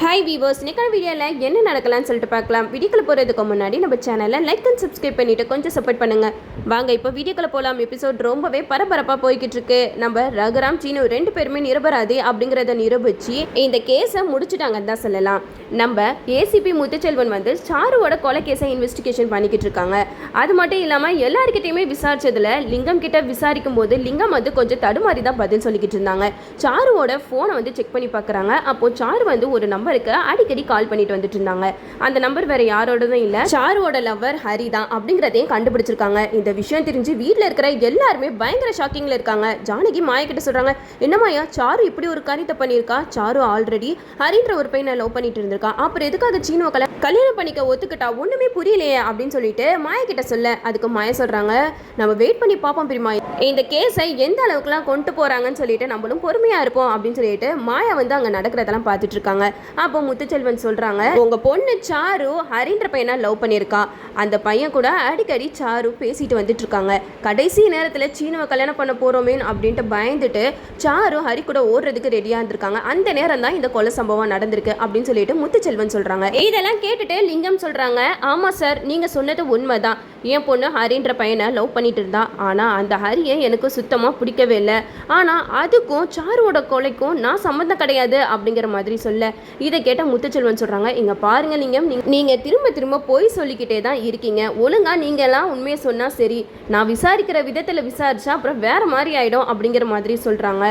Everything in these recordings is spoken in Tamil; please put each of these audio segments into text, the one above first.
ஹாய் வீவர்ஸ் இன்னைக்கான வீடியோவில் என்ன நடக்கலாம்னு சொல்லிட்டு பார்க்கலாம். வீடியோக்குள்ள போகிறதுக்கு முன்னாடி நம்ம சேனலை லைக் அண்ட் சப்ஸ்கிரைப் பண்ணிட்டு கொஞ்சம் சப்போர்ட் பண்ணுங்க. வாங்க இப்போ வீடியோக்குள்ள போகலாம் எபிசோட் ரொம்பவே பரபரப்பாக போய்கிட்டு இருக்கு. நம்ம ரகுராம் சீனு ரெண்டு பேருமே நிரபராதி அப்படிங்கிறத நிரூபிச்சு இந்த கேஸை முடிச்சுட்டாங்கன்னு தான் சொல்லலாம். நம்ம ஏசிபி முத்துச்செல்வன் வந்து சாருவோட கொலை கேஸை இன்வெஸ்டிகேஷன் பண்ணிக்கிட்டு இருக்காங்க. அது மட்டும் இல்லாமல் எல்லாருக்கிட்டையுமே விசாரிச்சதில் லிங்கம் கிட்ட விசாரிக்கும் போது லிங்கம் வந்து கொஞ்சம் தடுமாறி தான் பதில் சொல்லிக்கிட்டு இருந்தாங்க. சாருவோட ஃபோனை வந்து செக் பண்ணி பார்க்குறாங்க. அப்போது சாரு வந்து ஒரு நம்பருக்கு அடிக்கடி கால் பண்ணிட்டு வந்துட்டு இருந்தாங்க. அந்த நம்பர் வேற யாரோடதும் இல்லை. சாருவோட லவ்வர் ஹரி தான் அப்படிங்கிறதையும் கண்டுபிடிச்சிருக்காங்க. இந்த விஷயம் தெரிஞ்சு வீட்டில் இருக்கிற எல்லாருமே பயங்கர ஷாக்கிங்கில் இருக்காங்க. ஜானகி மாயக்கிட்ட சொல்கிறாங்க சொல்றாங்க என்னமாயா சாரு இப்படி ஒரு காரியத்தை பண்ணியிருக்கா? சாரு ஆல்ரெடி ஹரின்ற ஒரு பையனை லவ் பண்ணிட்டு இருந்திருக்கா? அப்புறம் எதுக்காக சீனுவை கல்யாணம் பண்ணிக்க ஒத்துக்கிட்டா? ஒண்ணுமே புரியலையே அப்படின்னு சொல்லிட்டு மாயக்கிட்ட சொல்ல. அதுக்கு மாய சொல்றாங்க நம்ம வெயிட் பண்ணி பார்ப்போம் பிரிமா. இந்த கேஸை எந்த அளவுக்குலாம் கொண்டு போறாங்கன்னு சொல்லிட்டு நம்மளும் பொறுமையா இருப்போம் அப்படின்னு சொல்லிட்டு மாயா வந்து அங்க நடக்கிறதெல்லாம் பார்த்துட்டு இருக்காங்க. அப்போ முத்துச்செல்வன் சொல்றாங்க உங்க பொண்ணு சாரு ஹரின்ற பையனை லவ் பண்ணியிருக்கா. அந்த பையன் கூட அடிக்கடி சாரு பேசிட்டு வந்துட்டு இருக்காங்க கடைசி நேரத்துல சீனவை கல்யாணம் பண்ண போறோமே அப்படின்ட்டு பயந்துட்டு சாரு ஹரி கூட ஓடுறதுக்கு ரெடியா இருந்திருக்காங்க. அந்த நேரம் தான் இந்த கொலை சம்பவம் நடந்திருக்கு அப்படின்னு சொல்லிட்டு முத்துச்செல்வன் சொல்றாங்க. இதெல்லாம் கேட்டுட்டு லிங்கம் சொல்றாங்க ஆமா சார் நீங்க சொன்னது உண்மைதான். என் பொண்ணு ஹரின்ற பையனை லவ் பண்ணிட்டு இருந்தா. ஆனால் அந்த ஹரியை எனக்கு சுத்தமாக பிடிக்கவே இல்லை. ஆனால் அதுக்கும் சாருவோட கொலைக்கும் நான் சம்மந்தம் கிடையாது அப்படிங்கிற மாதிரி சொல்ல. இதை கேட்ட முத்துச்செல்வன் சொல்கிறாங்க இங்கே பாருங்க நீங்கள் நீங்கள் திரும்ப திரும்ப போய் சொல்லிக்கிட்டே தான் இருக்கீங்க. ஒழுங்காக நீங்கள்லாம் உண்மையை சொன்னால் சரி. நான் விசாரிக்கிற விதத்தில் விசாரிச்சா அப்புறம் வேற மாதிரி ஆகிடும் அப்படிங்கிற மாதிரி சொல்கிறாங்க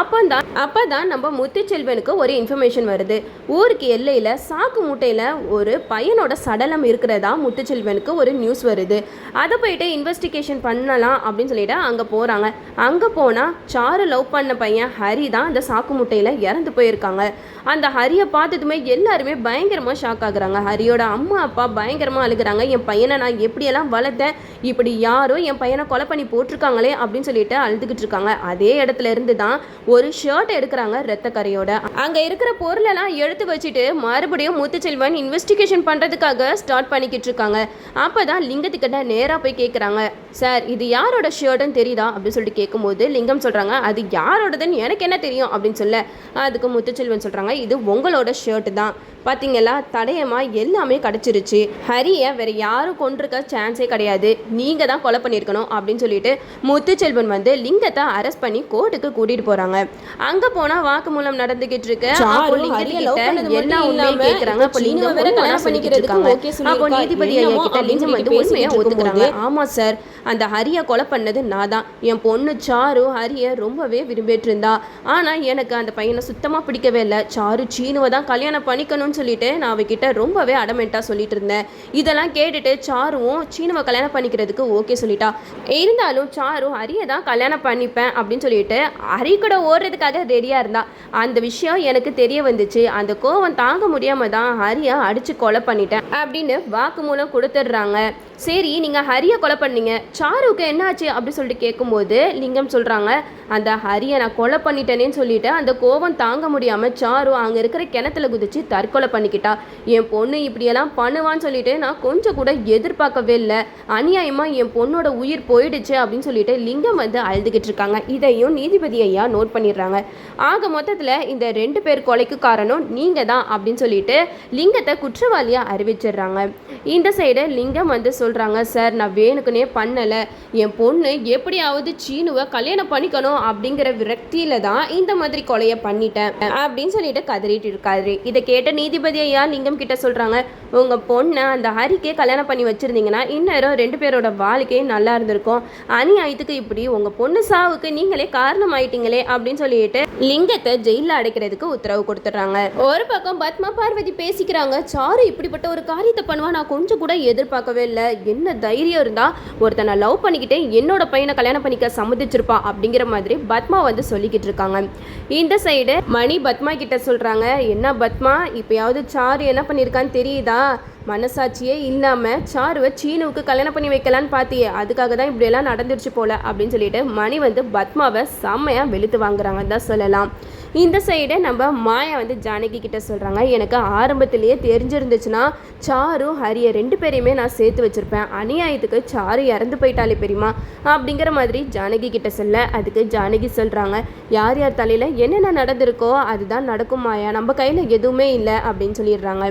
அப்போ தான் அப்போ தான் நம்ம முத்துச்செல்வனுக்கு ஒரு இன்ஃபர்மேஷன் வருது. ஊருக்கு எல்லையில் சாக்கு மூட்டையில் ஒரு பையனோட சடலம் இருக்கிறதா முத்துச்செல்வனுக்கு ஒரு நியூஸ் வருது. அதை போயிட்டு இன்வெஸ்டிகேஷன் பண்ணலாம் அப்படின்னு சொல்லிட்டு அங்கே போகிறாங்க அங்கே போனால் சாரு லவ் பண்ண பையன் ஹரி தான் அந்த சாக்கு முட்டையில் இறந்து போயிருக்காங்க. அந்த ஹரியை பார்த்ததுமே எல்லாருமே பயங்கரமாக ஷாக் ஆகுறாங்க. ஹரியோட அம்மா அப்பா பயங்கரமாக அழுகுறாங்க. என் பையனை நான் எப்படியெல்லாம் வளர்த்தேன்? இப்படி யாரோ என் பையனை கொலை பண்ணி போட்டிருக்காங்களே அப்படின்னு சொல்லிட்டு அழுதுகிட்டு இருக்காங்க. அதே இடத்துல இருந்து தான் ஒரு ஷர்ட் எடுக்கிறாங்க ரத்த கரையோட. அங்கே இருக்கிற பொருளெல்லாம் எடுத்து வச்சுட்டு மறுபடியும் முத்துச்செல்வன் இன்வெஸ்டிகேஷன் பண்ணுறதுக்காக ஸ்டார்ட் பண்ணிக்கிட்டு இருக்காங்க. அப்போ தான் லிங்கத்துக்கு கிட்ட நேராக போய் கேட்குறாங்க சார் இது யாரோட ஷர்ட்டுன்னு தெரியுதா? அப்படின்னு சொல்லிட்டு கேட்கும்போது லிங்கம் சொல்கிறாங்க அது யாரோடதுன்னு எனக்கு என்ன தெரியும்? அப்படின்னு சொல்ல அதுக்கு முத்துச்செல்வன் சொல்கிறாங்க இது உங்களோட ஷர்ட் தான். பார்த்தீங்களா தடயமாக எல்லாமே கிடச்சிருச்சு. ஹரியை வேற யாரும் கொண்டிருக்க சான்ஸே கிடையாது. நீங்கள் தான் கொலை பண்ணியிருக்கணும் அப்படின்னு சொல்லிட்டு முத்துச்செல்வன் வந்து லிங்கத்தை அரெஸ்ட் பண்ணி கோர்ட்டுக்கு கூட்டிட்டு போறாங்க. அங்க போனா வாக்குமூலம் நடந்துகிட்டு இருக்கு. எல்லா உண்மையும் கேக்குறாங்க? அப்போ லிங்கம் வேற கல்யாணம் பண்ணிக்கிட்டு இருக்காங்க. அப்போ நீதிபதி ஐயா கிட்ட லிங்கம் வந்து உண்மையை ஒத்துக்கிறாங்க. ஆமா சார். அந்த ஹரியை கொலை பண்ணது நான் தான் என் பொண்ணு சாரு ஹரியை ரொம்பவே விரும்பிட்டு இருந்தா ஆனால் எனக்கு அந்த பையனை சுத்தமாக பிடிக்கவே இல்லை. சாரு சீனுவை தான் கல்யாணம் பண்ணிக்கணும்னு சொல்லிட்டு நான் அவகிட்ட ரொம்பவே அடமெண்ட்டாக சொல்லிட்டு இருந்தேன். இதெல்லாம் கேட்டுட்டு சாருவும் சீனுவை கல்யாணம் பண்ணிக்கிறதுக்கு ஓகே சொல்லிட்டா. இருந்தாலும் சாரு ஹரியை தான் கல்யாணம் பண்ணிப்பேன் அப்படின்னு சொல்லிட்டு ஹரி கூட ஓடுறதுக்காக ரெடியாக இருந்தா. அந்த விஷயம் எனக்கு தெரிய வந்துச்சு. அந்த கோவம் தாங்க முடியாமல் தான் ஹரியை அடித்து கொலை பண்ணிட்டேன் அப்படின்னு வாக்குமூலம் கொடுத்துட்றாங்க. சரி நீங்கள் ஹரியை கொலை பண்ணீங்க. சாருக்கு என்னாச்சு அப்படி சொல்லிட்டு கேட்கும்போது லிங்கம் சொல்கிறாங்க அந்த ஹரியை நான் கொலை பண்ணிட்டேனேன்னு சொல்லிட்டு அந்த கோவம் தாங்க முடியாமல் சாரு அங்கே இருக்கிற கிணத்துல குதிச்சு தற்கொலை பண்ணிக்கிட்டா. என் பொண்ணு இப்படியெல்லாம் பண்ணுவான்னு சொல்லிட்டு நான் கொஞ்சம் கூட எதிர்பார்க்கவே இல்லை. அநியாயமாக என் பொண்ணோட உயிர் போயிடுச்சு அப்படின்னு சொல்லிட்டு லிங்கம் வந்து அழுதுகிட்டு இருக்காங்க. இதையும் நீதிபதி ஐயா நோட் பண்ணிடுறாங்க. ஆக மொத்தத்தில் இந்த ரெண்டு பேர் கொலைக்கு காரணம் நீங்கள் தான் அப்படின்னு சொல்லிட்டு லிங்கத்தை குற்றவாளியாக அறிவிச்சிடுறாங்க. இந்த சைடு லிங்கம் வந்து சொல்கிறாங்க சார் நான் வேணுக்குனே பண்ணலை என் பொண்ணு எப்படியாவது சீனுவை கல்யாணம் பண்ணிக்கணும் அப்படிங்கிற விரக்தியில தான் இந்த மாதிரி கொலையை பண்ணிட்டேன் அப்படின்னு சொல்லிட்டு கதறிட்டு இருக்காரு. இதை கேட்ட நீதிபதி ஐயா லிங்கம் கிட்ட சொல்கிறாங்க உங்கள் பொண்ணை அந்த ஹரிக்கே கல்யாணம் பண்ணி வச்சுருந்தீங்கன்னா இந்நேரம் ரெண்டு பேரோட வாழ்க்கையும் நல்லா இருந்திருக்கும். அநியாயத்துக்கு இப்படி உங்கள் பொண்ணு சாவுக்கு நீங்களே காரணம் ஆயிட்டீங்களே அப்படின்னு சொல்லிட்டு லிங்கத்தை ஜெயிலில் அடைக்கிறதுக்கு உத்தரவு கொடுத்துட்றாங்க. ஒரு பக்கம் பத்மா பார்வதி பேசிக்கிறாங்க சாரு இப்படிப்பட்ட ஒரு காரியத்தை பண்ணுவா நான் கொஞ்சம் கூட எதிர்பார்க்கவே இல்லை. என்ன தைரியம் இருந்தால் ஒருத்தனை லவ் பண்ணிக்கிட்டே என்னோட பையனை கல்யாணம் பண்ணிக்க சம்மதிச்சிருப்பா அப்படிங்கிற மாதிரி பத்மா வந்து சொல்லிக்கிட்டு இருக்காங்க. இந்த சைடு மணி பத்மா கிட்ட சொல்கிறாங்க என்ன பத்மா இப்போயாவது சாரு என்ன பண்ணியிருக்கான்னு தெரியுதா? 있구나. மனசாட்சியே இல்லாமல் சாருவை சீனுவுக்கு கல்யாணம் பண்ணி வைக்கலான்னு பார்த்தியே அதுக்காக தான் இப்படியெல்லாம் நடந்துருச்சு போல அப்படின்னு சொல்லிட்டு மணி வந்து பத்மாவை செம்மையாக வெளுத்து வாங்குறாங்கன்னு தான் சொல்லலாம். இந்த சைடு நம்ம மாயா வந்து ஜானகி கிட்ட சொல்கிறாங்க எனக்கு ஆரம்பத்திலேயே தெரிஞ்சிருந்துச்சுன்னா சாரு ஹரியை ரெண்டு பேரையுமே நான் சேர்த்து வச்சுருப்பேன். அநியாயத்துக்கு சாரு இறந்து போயிட்டாலே பெரியமா அப்படிங்கிற மாதிரி ஜானகி கிட்ட சொல்ல அதுக்கு ஜானகி சொல்கிறாங்க யார் யார் தலையில் என்னென்ன நடந்திருக்கோ அதுதான் நடக்கும் மாயா. நம்ம கையில் எதுவுமே இல்லை அப்படின்னு சொல்லிடுறாங்க.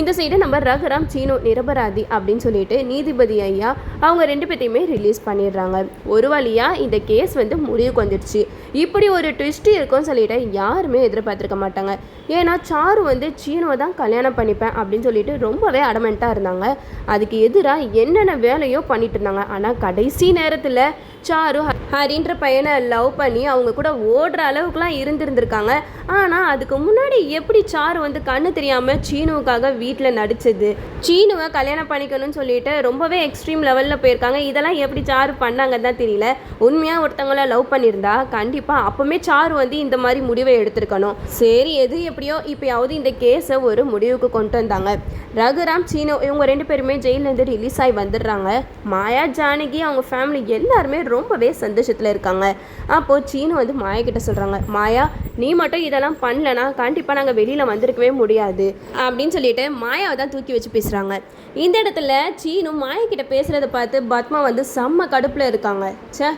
இந்த சைடு நம்ம ரகுராம் சீனு நிரபராதி அப்படின்னு சொல்லிட்டு நீதிபதி ஐயா அவங்க ரெண்டு பேர்த்தையுமே ரிலீஸ் பண்ணிடுறாங்க. ஒரு வழியாக இந்த கேஸ் வந்து முடிவுக்கு வந்துடுச்சு. இப்படி ஒரு ட்விஸ்ட் இருக்கும்னு சொல்லிட்டு யாருமே எதிர்பார்த்துருக்க மாட்டாங்க. ஏன்னா சாரு வந்து சீனுவை தான் கல்யாணம் பண்ணிப்பேன் அப்படின்னு சொல்லிட்டு ரொம்பவே அடமெண்ட்டாக இருந்தாங்க. அதுக்கு எதிராக என்னென்ன வேலையோ பண்ணிட்டு இருந்தாங்க. ஆனால் கடைசி நேரத்தில் சாரு ஹரின்ற பையனை லவ் பண்ணி அவங்க கூட ஓடுற அளவுக்குலாம் இருந்திருந்திருக்காங்க. ஆனால் அதுக்கு முன்னாடி எப்படி சாரு வந்து கண்ணு தெரியாமல் சீனுவுக்காக வீட்டில் நடிச்சது? சீனுவை கல்யாணம் பண்ணிக்கணும்னு சொல்லிட்டு ரொம்பவே எக்ஸ்ட்ரீம் லெவலில் போயிருக்காங்க. இதெல்லாம் எப்படி சாரு பண்ணாங்கன்னு தான் தெரியல. உண்மையாக ஒருத்தவங்கள லவ் பண்ணியிருந்தா கண்டிப்பாக அப்போவுமே சாரு வந்து இந்த மாதிரி முடிவை எடுத்திருக்கணும். சரி எது எப்படியோ இப்போயாவது இந்த கேஸை ஒரு முடிவுக்கு கொண்டு வந்தாங்க. ரகுராம் சீனு இவங்க ரெண்டு பேருமே ஜெயிலேருந்து ரிலீஸ் ஆகி வந்துடுறாங்க. மாயா ஜானகி அவங்க ஃபேமிலி எல்லாருமே ரொம்பவே சந்தோஷத்தில் இருக்காங்க. அப்போது சீனு வந்து மாயா கிட்ட சொல்கிறாங்க மாயா நீ மட்டும் இதெல்லாம் பண்ணலனா கண்டிப்பாக நாங்கள் வெளியில் வந்திருக்கவே முடியாது. அப்படின்னு சொல்லிட்டு மாயாவை தான் தூக்கி வச்சு பேசுகிறாங்க இந்த இடத்துல சீனும் மாயக்கிட்ட பேசுகிறத பார்த்து பத்மா வந்து செம்ம கடுப்பில் இருக்காங்க. ச்சே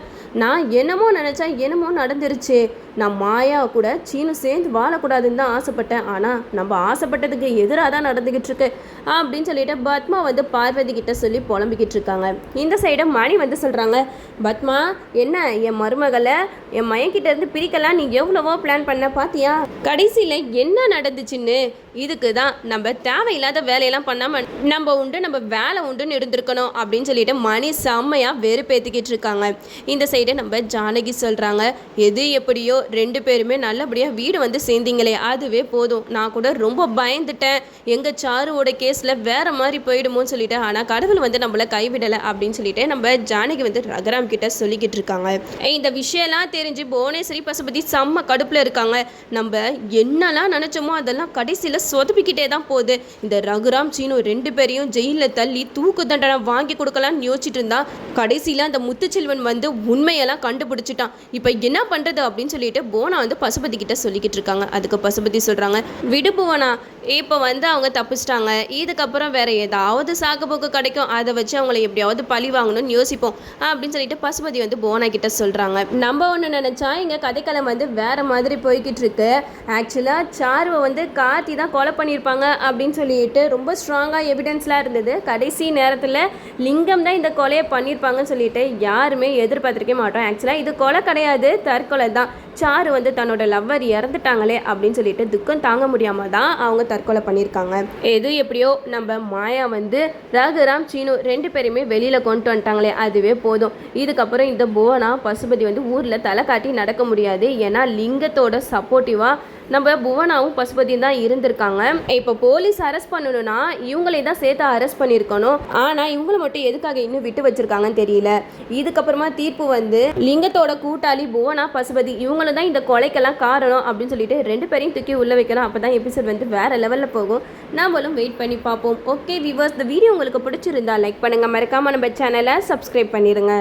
நான் என்னமோ நினச்சா என்னமோ நடந்துருச்சு. நான் மாயா கூட சீனும் சேர்ந்து வாழக்கூடாதுன்னு தான் ஆசைப்பட்டேன். ஆனால் நம்ம ஆசைப்பட்டதுக்கு எதிராக தான் நடந்துக்கிட்டு இருக்கு. அப்படின்னு சொல்லிட்டு பத்மா வந்து பார்வதி கிட்ட சொல்லி புலம்பிக்கிட்டு இருக்காங்க. இந்த சைடு மணி வந்து சொல்கிறாங்க பத்மா என்ன என் மருமகளை என் மயன்கிட்ட இருந்து பிரிக்கலாம். நீ எவ்வளவோ பிளான் பண்ண பார்த்தியா கடைசியில் என்ன நடந்துச்சுன்னு இதுக்கு தான் நம்ம தேவையில்லாத வேலையெல்லாம் பண்ணாமல் நம்ம உண்டு நம்ம வேலை உண்டுன்னு இருந்திருக்கணும் அப்படின்னு சொல்லிட்டு மணி செம்மையாக வெறுப்பேற்றிக்கிட்டு இருக்காங்க. இந்த சைடு நம்ம ஜானகி சொல்கிறாங்க எது எப்படியோ ரெண்டு பேருமே நல்லபடியாக வீடு வந்து சேர்ந்தீங்களே அதுவே போதும். நான் கூட ரொம்ப பயந்துட்டேன். எங்கள் சாருவோட கேஸில் வேறு மாதிரி போயிடுமோன்னு சொல்லிட்டு ஆனால் கடவுள் வந்து நம்மளை கைவிடலை அப்படின்னு சொல்லிட்டு நம்ம ஜானகி வந்து ரகராம் கிட்ட சொல்லிக்கிட்டு இருக்காங்க. இந்த விஷயம்லாம் தெரிஞ்சு புவனேஸ்வரி பசுபதி செம்ம கடுப்பில் இருக்காங்க. நம்ம என்னெல்லாம் நினச்சோமோ அதெல்லாம் கடைசியில் சொதப்பிக்கிட்டே தான் போகுது. இந்த ரகுராம் சீனு ரெண்டு பேரையும் ஜெயிலில் தள்ளி தூக்கு தண்டனை வாங்கி கொடுக்கலான்னு யோசிச்சுட்டு இருந்தான் கடைசியில் அந்த முத்துச்செல்வன் வந்து உண்மையெல்லாம் கண்டுபிடிச்சிட்டான். இப்போ என்ன பண்ணுறது அப்படின்னு சொல்லிட்டு போனா வந்து பசுபதி கிட்ட சொல்லிக்கிட்டு இருக்காங்க. அதுக்கு பசுபதி சொல்கிறாங்க விடுபுவனா இப்போ வந்து அவங்க தப்பிச்சிட்டாங்க. இதுக்கப்புறம் வேற ஏதாவது சாக்குப்போக்கு கிடைக்கும். அதை வச்சு அவங்கள எப்படியாவது பழி வாங்கணும்னு யோசிப்போம். அப்படின்னு சொல்லிட்டு பசுபதி வந்து போனா கிட்ட சொல்கிறாங்க நம்ம ஒன்று நினச்சா இங்கே கதைக்களம் வந்து வேற மாதிரி போய்கிட்டு இருக்கு. ஆக்சுவலாக சாருவை வந்து கார்த்தி தான் கொலை பண்ணியிருப்பாங்க அப்படின்னு சொல்லிட்டு ரொம்ப ஸ்ட்ராங்காக எவிடன்ஸ்லாம் இருந்தது. கடைசி நேரத்தில் லிங்கம் தான் இந்த கொலையை பண்ணியிருப்பாங்கன்னு சொல்லிட்டு யாருமே எதிர்பார்த்திருக்க மாட்டோம். ஆக்சுவலாக இது கொலை கிடையாது தற்கொலை தான். சாரு வந்து தன்னோட லவ்வர் இறந்துட்டாங்களே அப்படின்னு சொல்லிட்டு துக்கம் தாங்க முடியாம தான் அவங்க தற்கொலை பண்ணியிருக்காங்க. எது எப்படியோ நம்ம மாயா வந்து ராகுராம் சீனு ரெண்டு பேருமே வெளியில கொண்டு வந்துட்டாங்களே அதுவே போதும். இதுக்கப்புறம் இந்த புவனா பசுபதி வந்து ஊர்ல தலை காட்டி நடக்க முடியாது. ஏன்னா லிங்கத்தோட சப்போர்ட்டிவா நம்ம புவனாவும் பசுபதியும் தான் இருந்திருக்காங்க. இப்போ போலீஸ் அரெஸ்ட் பண்ணணும்னா இவங்களை தான் சேர்த்து அரெஸ்ட் பண்ணியிருக்கணும். ஆனால் இவங்களை மட்டும் எதுக்காக இன்னும் விட்டு வச்சிருக்காங்கன்னு தெரியல. இதுக்கப்புறமா தீர்ப்பு வந்து லிங்கத்தோட கூட்டாளி புவனா பசுபதி இவங்களும் தான் இந்த கொலைக்கெல்லாம் காரணம் அப்படின்னு சொல்லிட்டு ரெண்டு பேரையும் தூக்கி உள்ள வைக்கலாம். அப்போ தான் எபிசோட் வந்து வேற லெவலில் போகும். நாமளும் வெயிட் பண்ணி பார்ப்போம். ஓகே விவர்ஸ் இந்த வீடியோ உங்களுக்கு பிடிச்சிருந்தா லைக் பண்ணுங்கள் மறக்காமல் நம்ம சேனலை சப்ஸ்கிரைப் பண்ணிடுங்க